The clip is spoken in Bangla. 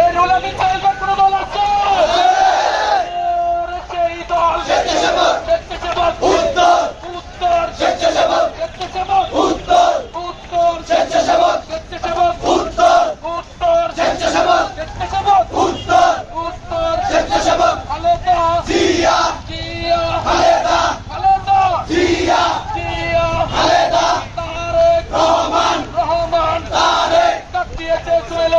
এই রুল त्याचे सोयला